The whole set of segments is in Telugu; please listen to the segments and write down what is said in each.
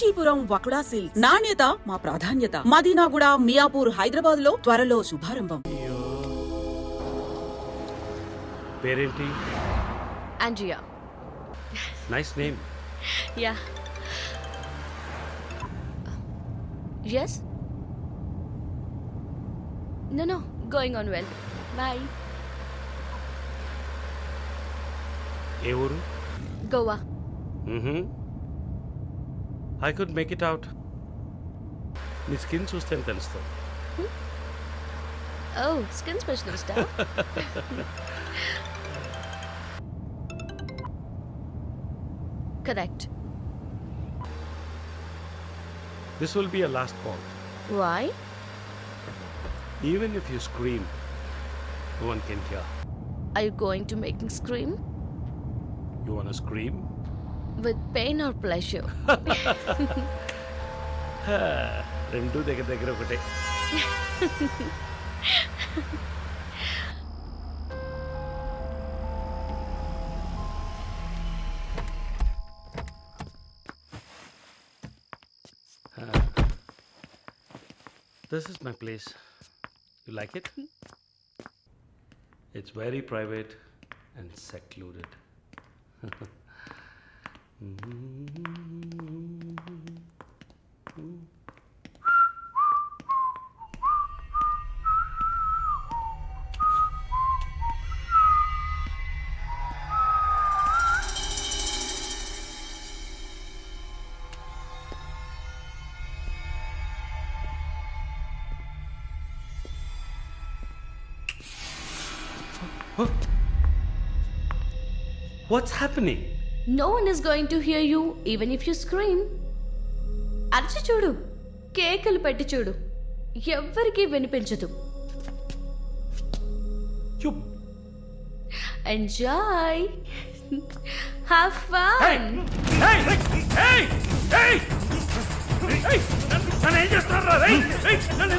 కాంచీపురం వకుడా సిల్క్స్ నాణ్యత మా ప్రాధాన్యత మదీనాగుడ మియాపూర్ హైదరాబాద్లో త్వరలో శుభారంభం పేరేంటి Andrea. Nice name Yeah. Yes? No, no, going on well. Bye. ఏ ఊరు Goa. I could make it out నీ స్కిన్ చూస్తే తెలుస్తుంది Oh, skin specialist. huh? Correct. This will be a last call Why? Even if you scream one can hear Are you going to make me scream? You one scream With pain or pleasure? రెండు దగ్గర దగ్గర ఒకటే. This is my place you like it it's very private and secluded what's happening No one is going to hear you even if you scream. అరచి చూడు కేకలు పెట్టి చూడు ఎవ్వరికీ వినిపించదు you enjoy have fun Hey! Hey! Hey! Hey! నన్ను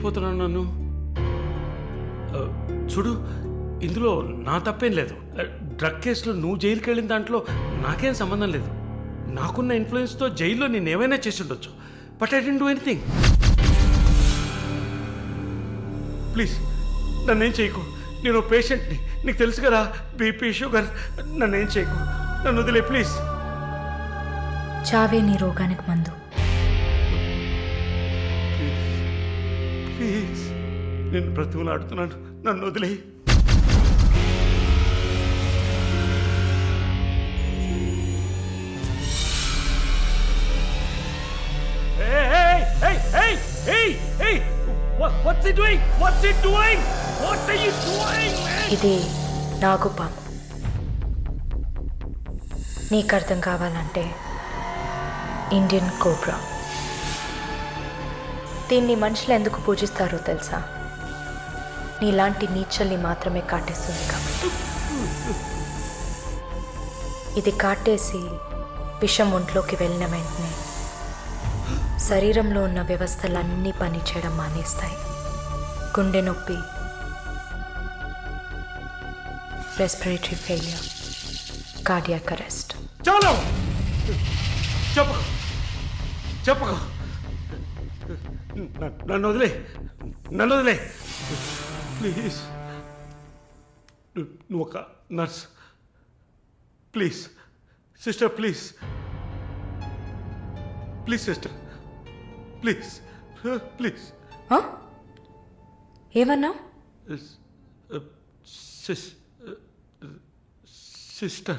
చేయబోతున్నాను నన్ను. చూడు ఇందులో నా తప్పేం లేదు. డ్రగ్ కేసులో నువ్వు జైలుకి వెళ్ళిన దాంట్లో నాకేం సంబంధం లేదు. నాకున్న ఇన్ఫ్లుయెన్స్తో జైల్లో నేను ఏమైనా చేసి ఉండొచ్చు but I didn't do anything. Please నన్నేం చేయకు. నేను పేషెంట్ని. నీకు తెలుసు కదా బీపీ షుగర్ నన్నేం చేయకు. నన్ను వదిలే ప్లీజ్. చావే నీ రోగానికి మందు. ప్లీజ్ నేను బ్రతుకులాడుతున్నాను నన్ను వదిలే What's he doing? What's he doing? What are you doing, man? ఇది నాకు పాము నీకు అర్థం కావాలంటే ఇండియన్ కోబ్రా దీన్ని మనుషులు ఎందుకు పూజిస్తారో తెలుసా? నీలాంటి నీచల్ని మాత్రమే కాటేస్తుంది కాబట్టి. ఇది కాటేసి విషం ఒంట్లోకి వెళ్ళిన వెంటనే శరీరంలో ఉన్న వ్యవస్థలన్నీ పనిచేయడం మానేస్తాయి. గుండె నొప్పి రెస్పిరేటరీ ఫెయిలియర్ కార్డియాక్ అరెస్ట్ చెప్పు! చెప్పు! నన్ను వదిలే. నన్ను వదిలే. ప్లీజ్. నువ్వు ఒక nurse. Please. Sister please. Please sister. Please. Please. ఏమన్నా సిస్ సిస్టర్.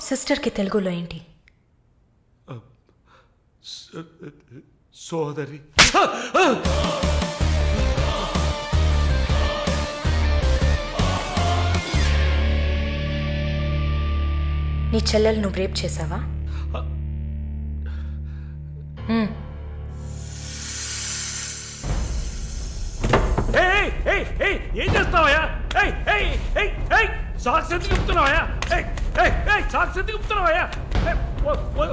సిస్టర్కి తెలుగులో ఏంటి? సోదరి. నీ చెల్లెలు నువ్వు రేప్ చేసావా ఏం చేస్తావయ్యా సాక్స్ ఎందుకు చెప్తున్నావయ్యా సాక్స్ ఎందుకు చెప్తున్నావయ్యా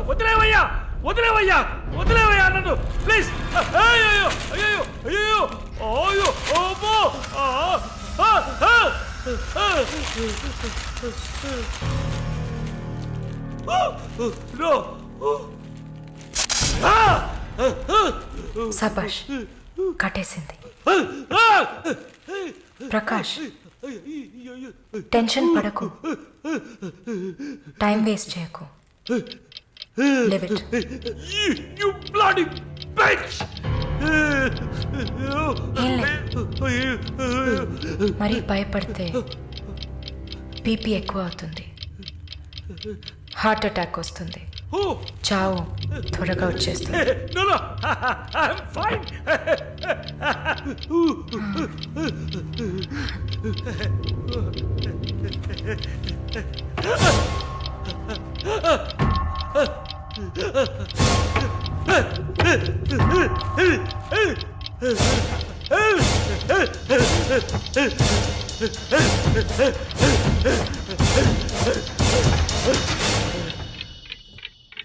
వదిలేవయ్యా వదిలేవయ్యా వదిలేవయ్యా నన్ను ప్లీజ్ అయ్యో అయ్యో అయ్యో అయ్యో ఓబో ఆ, ఆ, ఆ, ఆ. Oh, no. ఓ. ఆ, ఆ, ఆ. సబాష్ కట్టేసింది. ప్రకాష్ టెన్షన్ పడకు. టైం వేస్ట్ చేయకు. Leave it You, you bloody bitch! మరీ భయపడితే బీపీ ఎక్కువ అవుతుంది. హార్ట్ అటాక్ వస్తుంది. చావు. త్వరగా వచ్చేస్తుంది. No,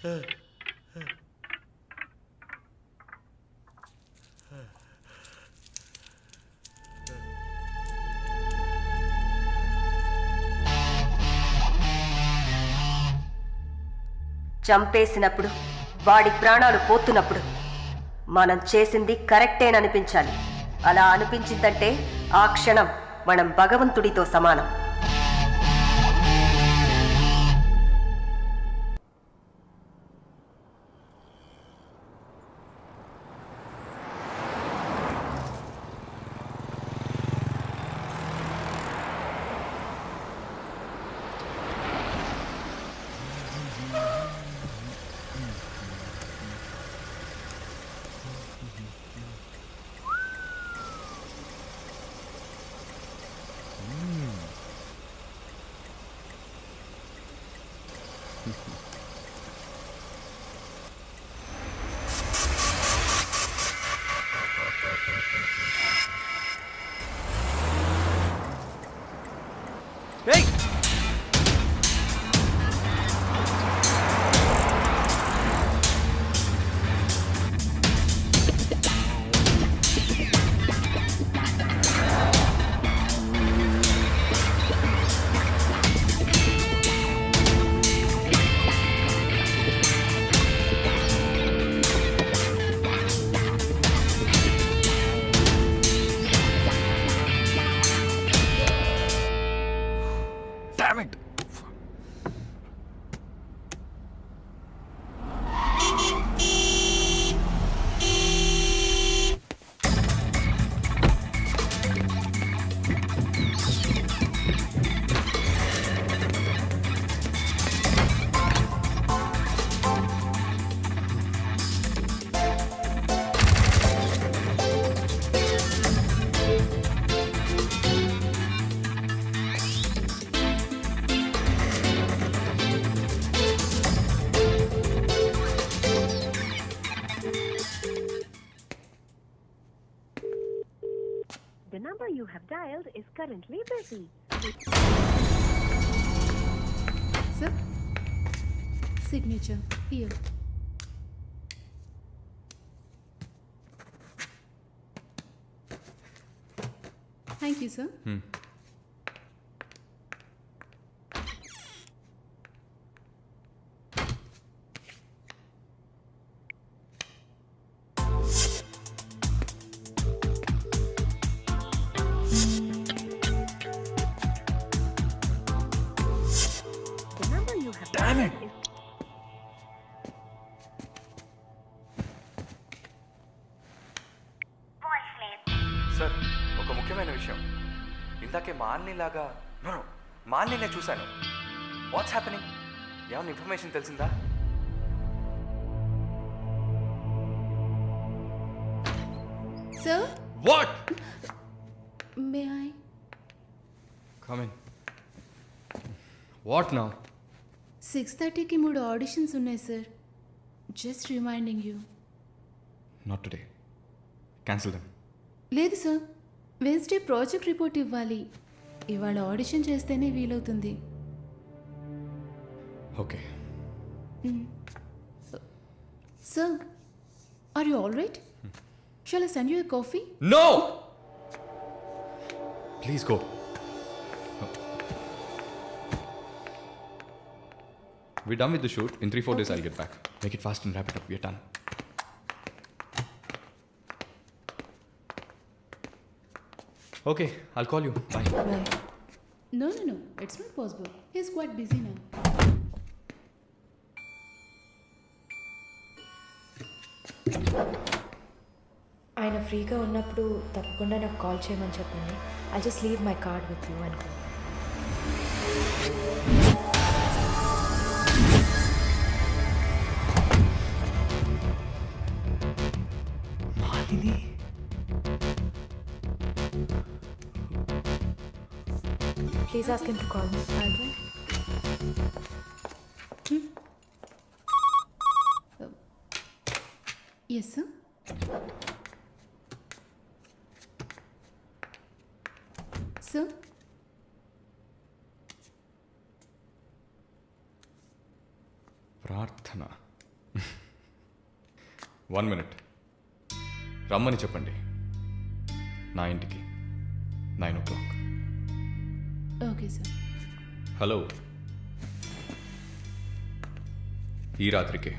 Uh... చంపేసినప్పుడు వాడి ప్రాణాలు పోతున్నప్పుడు మనం చేసింది కరెక్టేననిపించాలి. అలా అనిపించిందంటే ఆ క్షణం మనం భగవంతుడితో సమానం. Mm-hmm. it! The number you have dialed is currently busy. Sir? Signature. Here. Thank you, sir. The sir ఒక ముఖ్యమైన విషయం. ఇందాకే మాల్ని లాగా నో నో మాల్ని నేను చూశాను. వాట్స్ హ్యాపెనింగ్ ఏమైనా ఇన్ఫర్మేషన్ తెలిసిందా? Sir, what may I? Coming what నా సిక్స్ థర్టీకి మూడు ఆడిషన్స్ ఉన్నాయి sir just reminding you not today cancel them లేదు సార్ వెన్స్డే ప్రాజెక్ట్ రిపోర్ట్ ఇవ్వాలి ఇవాళ ఆడిషన్ చేస్తేనే వీలవుతుంది okay sir are you all right shall I send you coffee no please go We're done with the shoot. In three, four days, I'll get back. Make it fast and wrap it up. We're done. Okay, I'll call you. Bye. No, no, no. It's not possible. He's quite busy now. ఆయన ఫ్రీగా ఉన్నప్పుడు తప్పకుండా నాకు కాల్ చేయమని చెప్పండి I just leave my card with you అనుకో please ask him to call me Albert? Yes, sir. Sir? Prarthana one minute రమ్మని చెప్పండి నా ఇంటికి nine o'clock okay sir. Hello. ఈ రాత్రికే.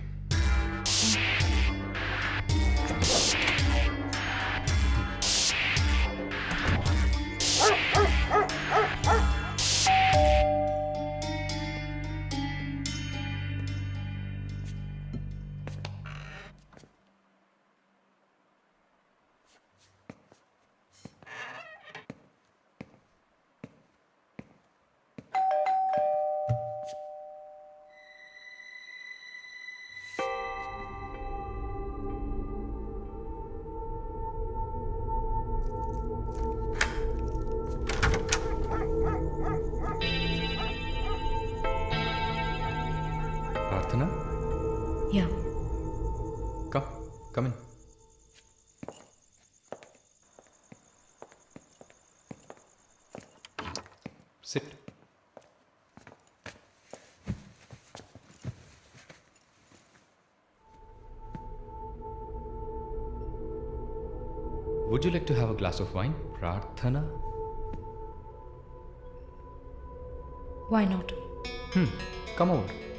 Athena? Yeah. Come, come in. Sit. Would you like to have a glass of wine, Prarthana? Why not? Hmm, come over.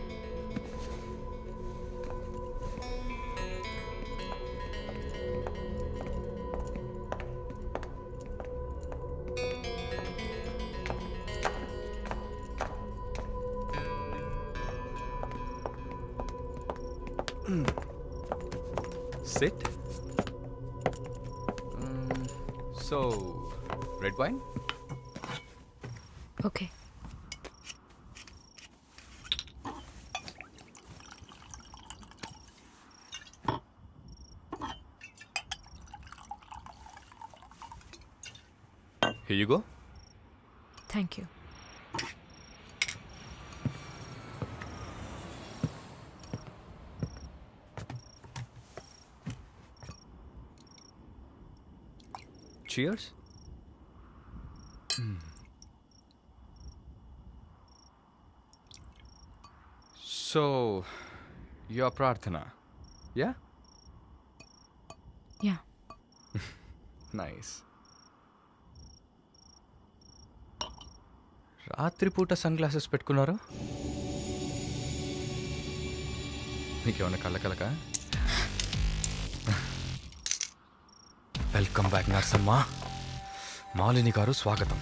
Um, so, red wine? Okay Cheers. So, your Prarthana, yeah? Yeah nice రాత్రిపూట సన్ గ్లాసెస్ పెట్టుకున్నారు? మీకేమన్నా కళ్ళ కలక? Welcome back Narsamma. మాలిని గారు స్వాగతం.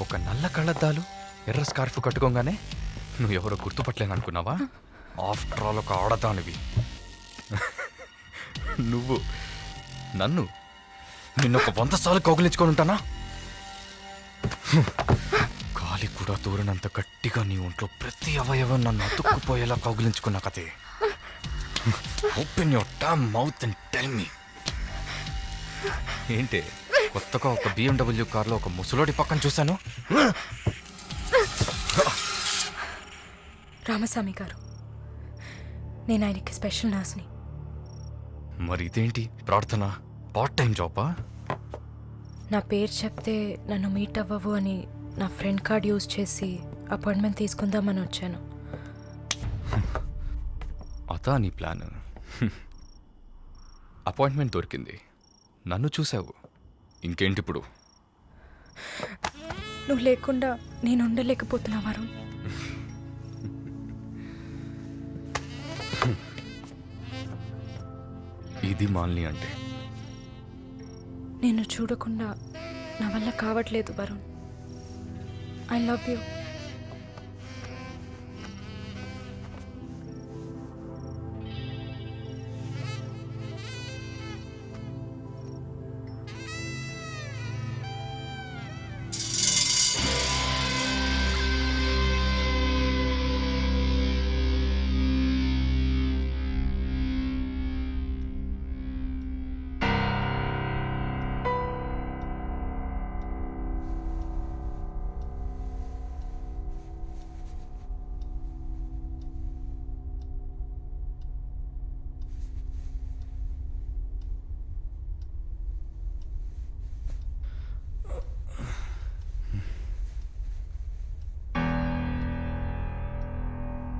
ఒక నల్ల కళ్ళద్దాలు ఎర్ర స్కార్ఫ్ కట్టుకోగానే నువ్వు ఎవరో గుర్తుపట్టలేననుకున్నావా? ఆఫ్టర్ ఆల్ ఒక ఆడదానివి. నువ్వు నన్ను నిన్న ఒక వంద సార్లు కౌగిలించుకొని ఉంటానా? గాలి కూడా దూరనంత గట్టిగా నీ ఒంట్లో ప్రతి అవయవం నన్ను అతుక్కుపోయేలా కౌగిలించుకున్న కదే open your damn mouth and tell me ఏంటి? కొత్తగా ఒక బిఎండబ్ల్యూ కార్లో ఒక ముసలోడి పక్కన చూశాను. రామస్వామి గారు నేను ఆయనకి స్పెషల్ నర్స్ని మరి ఇదేంటి? ప్రార్థన? పార్ట్ టైం జాబా? నా పేరు చెప్తే నన్ను మీట్ అవ్వవు అని నా ఫ్రెండ్ కార్డ్ యూజ్ చేసి అపాయింట్మెంట్ తీసుకుందామని వచ్చాను. అదా నీ ప్లాన్. అపాయింట్మెంట్ దొరికింది. నన్ను చూసావు ఇంకేంటి ఇప్పుడు నువ్వు లేకుండా నేను ఉండలేకపోతున్నా వరుణ్. ఇది మాలిని అంటే. నేను చూడకుండా నా వల్ల కావట్లేదు Varun. I love you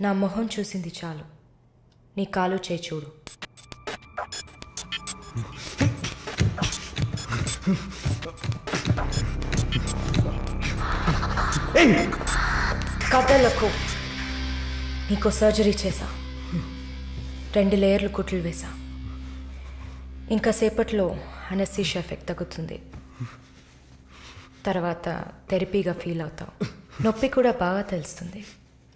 నా మొహం చూసింది చాలు. నీ కాలు చేయి చూడు. కథలకు నీకు సర్జరీ చేశా. రెండు లేయర్లు కుట్లు వేసా ఇంకా సేపట్లో అనస్థీషియా ఎఫెక్ట్ తగ్గుతుంది. తర్వాత థెరపీగా ఫీల్ అవుతావు. నొప్పి కూడా బాగా తెలుస్తుంది.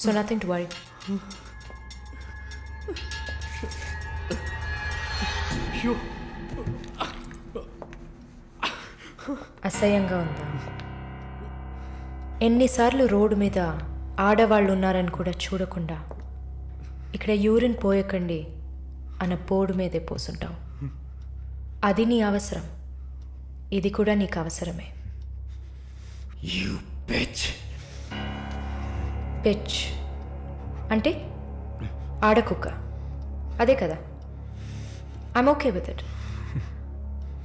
సో నథింగ్ టు వరీ అసహ్యంగా ఉందా? ఎన్నిసార్లు రోడ్డు మీద ఆడవాళ్ళు ఉన్నారని కూడా చూడకుండా ఇక్కడ యూరిన్ పోయకండి అన్న పోడు మీదే పోసుంటాం అది నీ అవసరం. ఇది కూడా నీకు అవసరమే. You bitch pitch. అంటే ఆడకుక్క. అదే కదా. ఐమ్ ఓకే విత్ ఇట్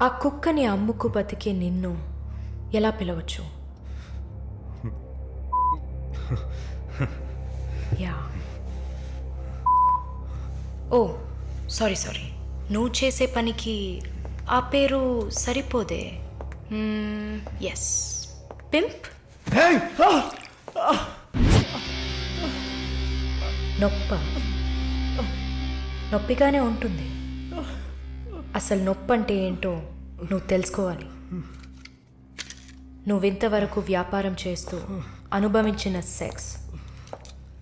ఆ కుక్కని అమ్ముకు బతికే నిన్ను ఎలా పిలవచ్చు? యా ఓ సారీ సారీ నువ్వు చేసే పనికి ఆ పేరు సరిపోదే. Hmm, ఎస్ పింప్ నొప్ప. నొప్పిగానే ఉంటుంది. అసలు నొప్పి అంటే ఏంటో నువ్వు తెలుసుకోవాలి. నువ్వింతవరకు వ్యాపారం చేస్తూ అనుభవించిన సెక్స్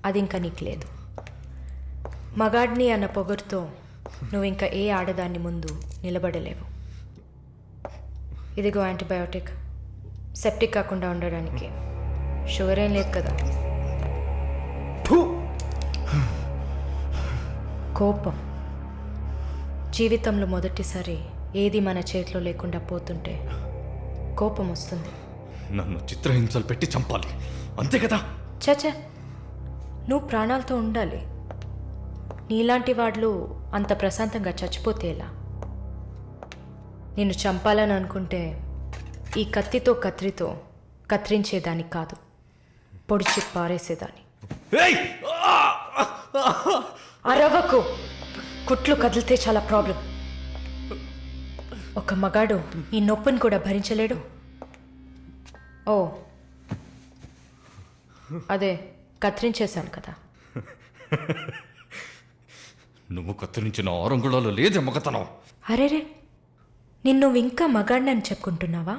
అది ఇంకా నీకు లేదు. మగాడిని అన్న పొగరుతో నువ్వు ఇంకా ఏ ఆడదాన్ని ముందు నిలబడలేవు. ఇదిగో యాంటీబయోటిక్. సెప్టిక్ కాకుండా ఉండడానికి షుగర్ ఏం లేదు కదా. కోపం. జీవితంలో మొదటిసారి ఏది మన చేతిలో లేకుండా పోతుంటే కోపం వస్తుంది. నన్ను చిత్రహింసలు పెట్టి చంపాలి. అంతే కదా? చచ నువ్వు ప్రాణాలతో ఉండాలి. నీలాంటి వాళ్ళు అంత ప్రశాంతంగా చచ్చిపోతే ఎలా? నిన్ను చంపాలని అనుకుంటే ఈ కత్తితో కత్రితో కత్తిరించేదాన్ని కాదు. పొడిచి పారేసేదాన్ని! అరవకు. కుట్లు కదిలితే చాలా ప్రాబ్లం. ఒక మగాడు ఈ నొప్పిని కూడా భరించలేడు. ఓ. అదే కత్తిరించేశాను కదా. నువ్వు కత్తిరించిన ఆరంగుళాలు లేదే మగతనం. అరేరే నిన్ను ఇంకా మగాడినని చెప్పుకుంటున్నావా?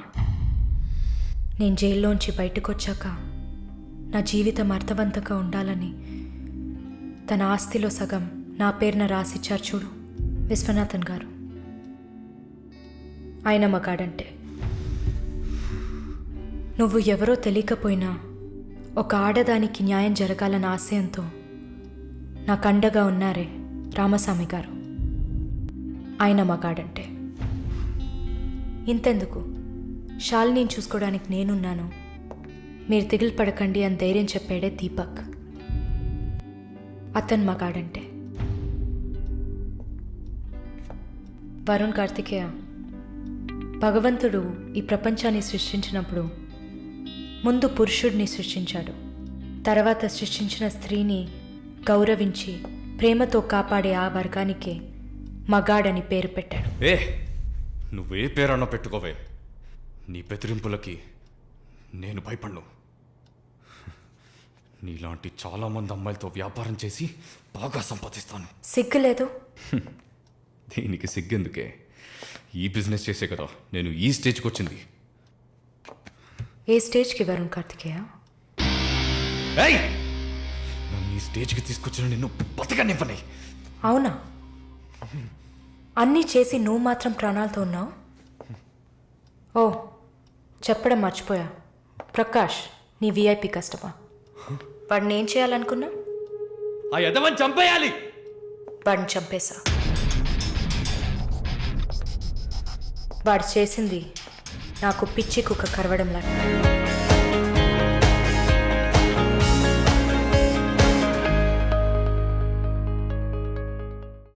నేను జైల్లోంచి బయటకు వచ్చాక నా జీవితం అర్థవంతంగా ఉండాలని తన ఆస్తిలో సగం నా పేరున రాసిచ్చారు చూడు విశ్వనాథన్ గారు. ఆయన మగాడంటే. నువ్వు ఎవరో తెలియకపోయినా ఒక ఆడదానికి న్యాయం జరగాలన్న ఆశయంతో నాకు అండగా ఉన్నారే రామస్వామి గారు. ఆయన మగాడంటే. ఇంతెందుకు? షాలిని చూసుకోవడానికి నేనున్నాను. మీరు దిగులు పడకండి అని ధైర్యం చెప్పాడే దీపక్. అతను మగాడంటే. వరుణ్ కార్తికేయ భగవంతుడు ఈ ప్రపంచాన్ని సృష్టించినప్పుడు ముందు పురుషుడిని సృష్టించాడు. తర్వాత సృష్టించిన స్త్రీని గౌరవించి ప్రేమతో కాపాడే ఆ వర్గానికే మగాడని పేరు పెట్టాడు. ఏ నువ్వే పేరన్నా పెట్టుకోవే. నీ బెదిరింపులకి నేను భయపడను. నీలాంటి చాలామంది అమ్మాయిలతో వ్యాపారం చేసి బాగా సంపాదిస్తాను. సిగ్గులేదు. దీనికి సిగ్గెందుకే. ఈ బిజినెస్ చేసే కదా నేను ఈ స్టేజ్కి వచ్చింది. ఏ స్టేజ్కి వరుణ్ కార్తికేయ! నన్ను ఈ స్టేజ్కి తీసుకొచ్చిన నిన్ను బతకనివ్వని. అవునా? అన్నీ చేసి నువ్వు మాత్రం ప్రాణాలతో ఉన్నావు? ఓ చెప్పడం మర్చిపోయా. ప్రకాష్ నీ విఐపి కస్టమా వాడిని ఏం చేయాలనుకున్నా? ఆ యదవని చంపేయాలి. వాడిని చంపేశా. వాడు చేసింది నాకు పిచ్చి కుక్క కరవడం లాంటి